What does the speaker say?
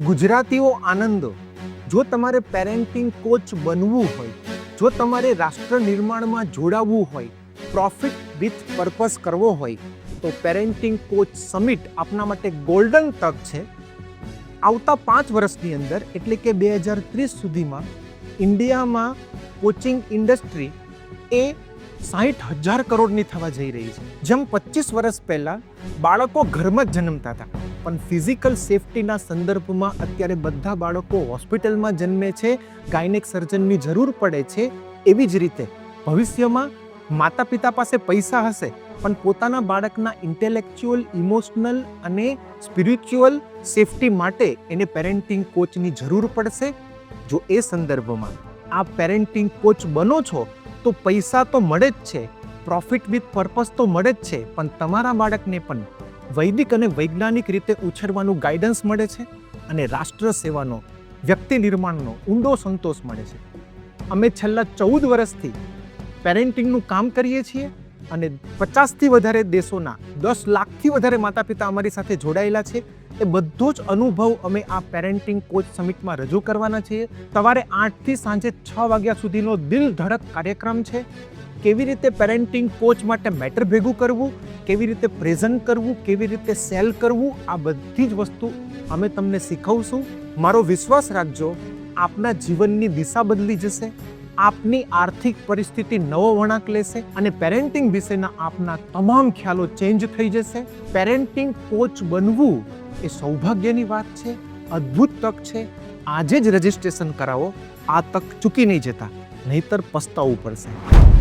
ગુજરાતીઓ આનંદ. જો તમારે પેરેન્ટિંગ કોચ બનવું હોય, જો તમારે રાષ્ટ્ર નિર્માણમાં જોડાવવું હોય પ્રોફિટ વિથ પર્પસ કરવો હોય, તો પેરેન્ટિંગ કોચ સમિટ આપના માટે ગોલ્ડન તક છે. આવતા પાંચ વર્ષની અંદર, એટલે કે બે હજાર ત્રીસ સુધીમાં, ઇન્ડિયામાં કોચિંગ ઇન્ડસ્ટ્રી એ સાહીઠ હજાર કરોડની થવા જઈ રહી છે. જેમ પચીસ વર્ષ પહેલાં બાળકો ઘરમાં જ જન્મતા હતા. પણ ફિઝિકલ સેફટીના સંદર્ભમાં અત્યારે બધા બાળકો હોસ્પિટલમાં જન્મે છે, ગાયનેક સર્જનની જરૂર પડે છે, એવી જ રીતે ભવિષ્યમાં માતા પિતા પાસે પૈસા હશે, પણ પોતાના બાળકના ઇન્ટેલેક્ચ્યુઅલ, ઇમોશનલ અને સ્પિરિચ્યુઅલ સેફટી માટે એને પેરેન્ટિંગ કોચની જરૂર પડશે. જો એ સંદર્ભમાં આ પેરેન્ટિંગ કોચ બનો છો તો પૈસા તો મળે જ છે પ્રોફિટ વિથ પર્પઝ તો મળે જ છે, પણ તમારા બાળકને પણ વૈદિક અને વૈજ્ઞાનિક રીતે ઉછેરવાનું ગાઈડન્સ મળે છે અને રાષ્ટ્ર સેવાનો, વ્યક્તિ નિર્માણનો ઊંડો સંતોષ મળે છે. અમે છેલ્લા ચૌદ વર્ષથી પેરેન્ટિંગનું કામ કરીએ છીએ અને પચાસથી વધારે દેશોના, દસ લાખથી વધારે માતા પિતા અમારી સાથે જોડાયેલા છે. એ બધો જ અનુભવ અમે આ પેરેન્ટિંગ કોચ સમિટમાં રજૂ કરવાના છીએ. સવારે આઠથી સાંજે છ વાગ્યા સુધીનો દિલ ધડક કાર્યક્રમ છે. કેવી રીતે પેરેન્ટિંગ કોચ માટે મેટર ભેગું કરવું, કેવી રીતે પ્રેઝન્ટ કરવું, કેવી રીતે સેલ કરવું, આ બધી જ વસ્તુ અમે તમને શીખવશું. મારો વિશ્વાસ રાખજો, આપના જીવનની દિશા બદલી જશે. આપની આર્થિક પરિસ્થિતિ નવો વળાંક લેશે અને પેરેન્ટિંગ વિશેના આપના તમામ ખ્યાલો ચેન્જ થઈ જશે. પેરેન્ટિંગ કોચ બનવું એ સૌભાગ્યની વાત છે, અદ્ભુત તક છે. આજે જ રજીસ્ટ્રેશન કરાવો, આ તક ચૂકી નહીં જતા, નહીતર પસ્તાવવું પડશે.